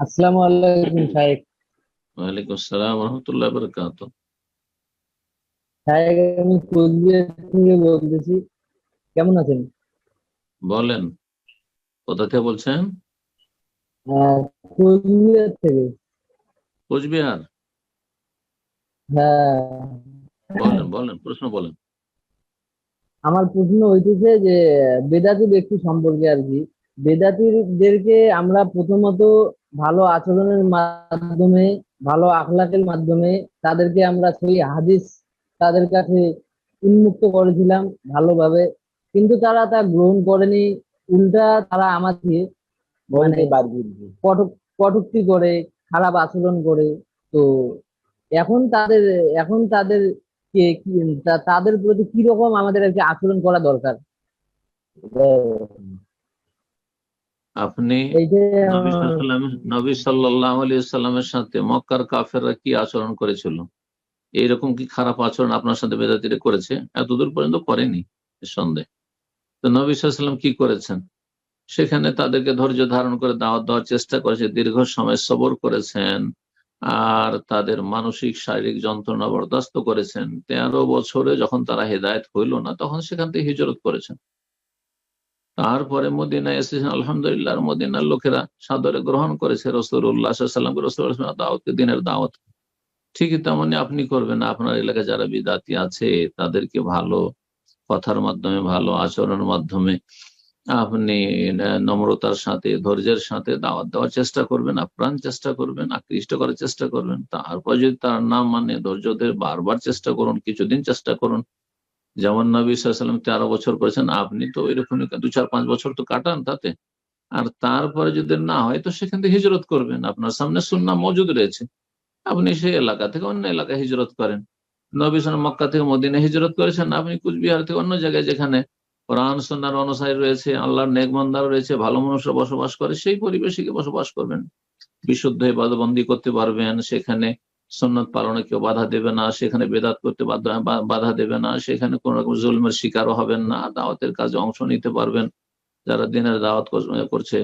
আসসালামু আলাইকুম শাহেক ওয়ালাইকুম আসসালাম রহমতুল্লাহ বরকাত শাহেক আমি কোচবিহার থেকে বলতেছি কেমন আছেন? বলেন কোথা থেকে বলছেন? কোচবিহার থেকে। কোচবিহার? হ্যাঁ। বলেন বলেন প্রশ্ন বলেন। আমার প্রশ্ন হইতেছে যে বেদাতি ব্যক্তি সম্পর্কে আর কি। বেদাতিদেরকে আমরা প্রথমত ভালো আচরণের মাধ্যমে ভালো আখলাকের মাধ্যমে তাদেরকে আমরা সেই হাদিস তাদের কাছে উন্মুক্ত করেছিলাম ভালোভাবে। কিন্তু তারা তা গ্রহণ করেনি উল্টা তারা আমাকে মানে কটক কটূক্তি করে খারাপ আচরণ করে। তো এখন তাদের এখন তাদের কে তাদের প্রতি কি রকম আমাদের আর কি আচরণ করা দরকার? আপনি নবী সাল্লাহ আলী সাল্লামের সাথে মক্কার কাফেররা কি আচরণ করেছিল? এইরকম কি খারাপ আচরণ আপনার সাথে বেদাতিরা করেছে? এতদূর পর্যন্ত করেনি সন্দেহ তো নবী সাল্লাম কি করেছেন? সেখানে তাদেরকে ধৈর্য ধারণ করে দাওয়াত দেওয়ার চেষ্টা করেছে দীর্ঘ সময় সবর করেছেন আর তাদের মানসিক শারীরিক যন্ত্রণা বরদাস্ত করেছেন। তেরো বছরে যখন তারা হেদায়ত হইল না তখন সেখান থেকে হিজরত করেছেন। তারপরে মদিনায় এসেছেন, আলহামদুলিল্লাহ, মদিনার লোকেরা সাদরে গ্রহণ করেছে রসুল্লাহ সাল্লামকে রসুল দাওয়াতকে দিনের দাওয়াত। ঠিকই তেমনি আপনি করবেন, আপনার এলাকায় যারা বিদাতি আছে, তাদেরকে ভালো কথার মাধ্যমে, ভালো আচরণের মাধ্যমে আপনি নম্রতার সাথে, ধৈর্যের সাথে দাওয়াত দেওয়ার চেষ্টা করবেন, আপ্রাণ চেষ্টা করবেন, আকৃষ্ট করার চেষ্টা করবেন। তারপর যদি তার নাম মানে ধৈর্যদের বারবার চেষ্টা করুন, কিছুদিন চেষ্টা করুন যেমন নবী সাল্লাম তেরো বছর করেছেন, আপনি তো এরকমই দু চার পাঁচ বছর তো কাটান তাতে। আর তারপরে যদি না হয়, তো সেখান থেকে হিজরত করবেন। আপনার সামনে সুন্না মজুদ রয়েছে। আপনি সেই এলাকা থেকে অন্য এলাকায় হিজরত করেন। নবী সালাম মক্কা থেকে মদিনে হিজরত করেছেন। আপনি কুচবিহার থেকে অন্য জায়গায় যেখানে কোরআন সন্ন্যার অনুসারী রয়েছে, আল্লাহর নেকমন্দার রয়েছে, ভালো মানুষরা বসবাস করে, সেই পরিবেশে বসবাস করবেন। বিশুদ্ধ বাদবন্দি করতে পারবেন, সেখানে সন্ন্যত পালনে কেউ বাধা দেবে না সেখানে বেদাত করতে বাধা- বা- বাধা দেবে না সেখানে কোন রকম জুলমের শিকারও হবেন না দাওয়াতের কাজে অংশ নিতে পারবেন যারা দিনের দাওয়াত করছে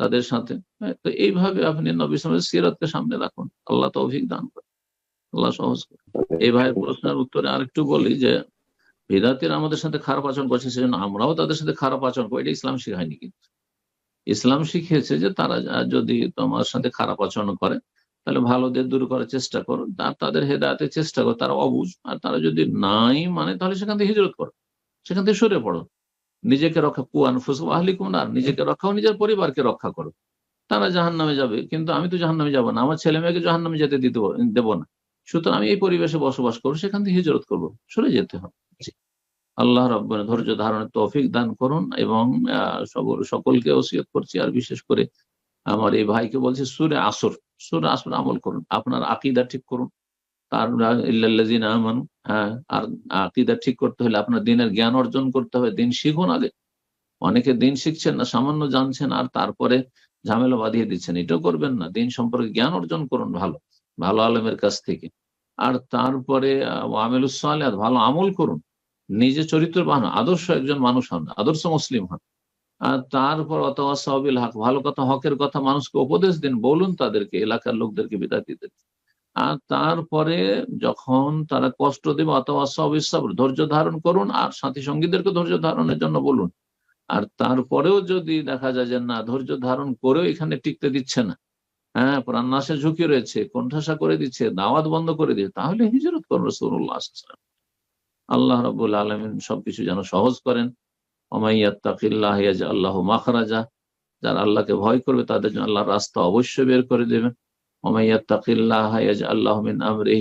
তাদের সাথে। হ্যাঁ, তো এইভাবে আপনি নবী সালের সিরাতকে সামনে রাখুন আল্লাহ তৌফিক দান করেন আল্লাহ সহজ করে এই ভাইয়ের প্রশ্নের উত্তরে আরেকটু বলি যে বিদাতির আমাদের সাথে খারাপ আচরণ করছে সেজন্য আমরাও তাদের সাথে খারাপ আচরণ করি এটা ইসলাম শিখায়নি কিন্তু। ইসলাম শিখিয়েছে যে তারা যদি তোমার সাথে খারাপ আচরণ করে তাহলে ভালোদের দূর করার চেষ্টা করো। আর তাদের হেদায়তের চেষ্টা করো। তারা অবুজ। আর তারা যদি নাই মানে তাহলে সেখান থেকে হিজরত করো। সেখান থেকে সরে পড়ো। নিজেকে রক্ষা কুয়ান ফুসু আহলিকুম আর নিজেকে রক্ষা ও নিজের পরিবারকে রক্ষা করো। তারা জাহান নামে যাবে, কিন্তু আমি তো জাহান নামে যাব না। আমার ছেলে মেয়েকে জাহান নামে যেতে দিতে দেবো না। সুতরাং আমি এই পরিবেশে বসবাস করব, সেখান থেকে হিজরত করব। সরে যেতে হবে। আল্লাহ রব্বান ধৈর্য ধারণের তৌফিক দান করুন এবং সকলকে ওসিয়ত করছি। আর বিশেষ করে আমার এই ভাইকে বলছে সুরে আসর সুরে আসর আমল করুন। আপনার আকিদা ঠিক করুন। তার ইল্লাল্লাযিন আমানু হ্যাঁ আর আকিদা ঠিক করতে হলে আপনার দিনের জ্ঞান অর্জন করতে হবে। দিন শিখুন আগে। অনেকে দিন শিখছেন না সামান্য জানছেন আর তারপরে ঝামেলা বাঁধিয়ে দিচ্ছেন। এটাও করবেন না। দিন সম্পর্কে জ্ঞান অর্জন করুন ভালো ভালো আলমের কাছ থেকে। আর তারপরে আমেলুসাল ভালো আমল করুন। নিজে চরিত্রবান হন, আদর্শ একজন মানুষ হন আদর্শ মুসলিম হন। তারপর অথবা সাহবিল হক, ভালো কথা, হকের কথা মানুষকে উপদেশ দিন, বলুন তাদেরকে, এলাকার লোকদেরকে বিদাতিদের আর তারপরে যখন তারা কষ্ট দেবে, অথবা সব ইসব ধৈর্য ধারণ করুন আর সাথী সঙ্গীদেরকে ধৈর্য ধারণের জন্য বলুন। আর তারপরেও যদি দেখা যায় যে, না, ধৈর্য ধারণ করেও এখানে টিকতে দিচ্ছে না হ্যাঁ প্রাণনাশের ঝুঁকি রয়েছে, কোণঠাসা করে দিচ্ছে, দাওয়াত বন্ধ করে দিচ্ছে, তাহলে হিজরত করুন রসুল্লাহ আল্লাহ রবুল আলমিন সবকিছু যেন সহজ করেন। আল্লাহ মাখরাজা, যারা আল্লাহকে ভয় করবে তাদের জন্য রাস্তা অবশ্যই বের করে দেবেন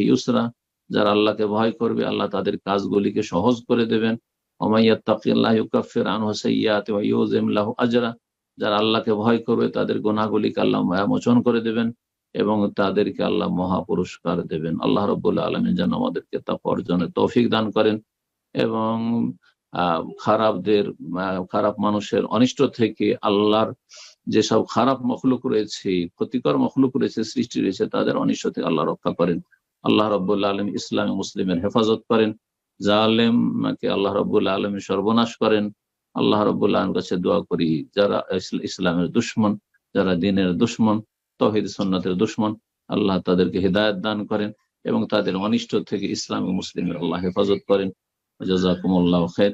ইউসরা, যারা আল্লাহকে ভয় করবে আল্লাহ তাদের কাজগুলিকে সহজ করে দেবেন। আজরা, যারা আল্লাহকে ভয় করবে তাদের গুনাহগুলিকে আল্লাহ মোচন করে দেবেন এবং তাদেরকে আল্লাহ মহা পুরস্কার দেবেন। আল্লাহ রব্বুল আলমী যেন আমাদেরকে তা অর্জনের তৌফিক দান করেন এবং খারাপদের খারাপ মানুষের অনিষ্ট থেকে আল্লাহর যেসব খারাপ মখলুক রয়েছে, ক্ষতিকর মখলুক রয়েছে, সৃষ্টি রয়েছে, তাদের অনিষ্ট থেকে আল্লাহ রক্ষা করেন। আল্লাহ রব্বুল্লা আলম ইসলামী মুসলিমের হেফাজত করেন। জালেমকে আল্লাহ রব্বুল্লা আলমী সর্বনাশ করেন। আল্লাহ রব্বুল্লাহ আলমের কাছে দোয়া করি, যারা ইসলামের দুশ্মন, যারা দিনের দুশ্মন, তহিদ সন্ন্যতের দুশ্মন, আল্লাহ তাদেরকে হৃদায়ত দান করেন এবং তাদের অনিষ্ট থেকে ইসলাম মুসলিমের আল্লাহ হেফাজত করেন। জাজাকুমুল্লাহ খের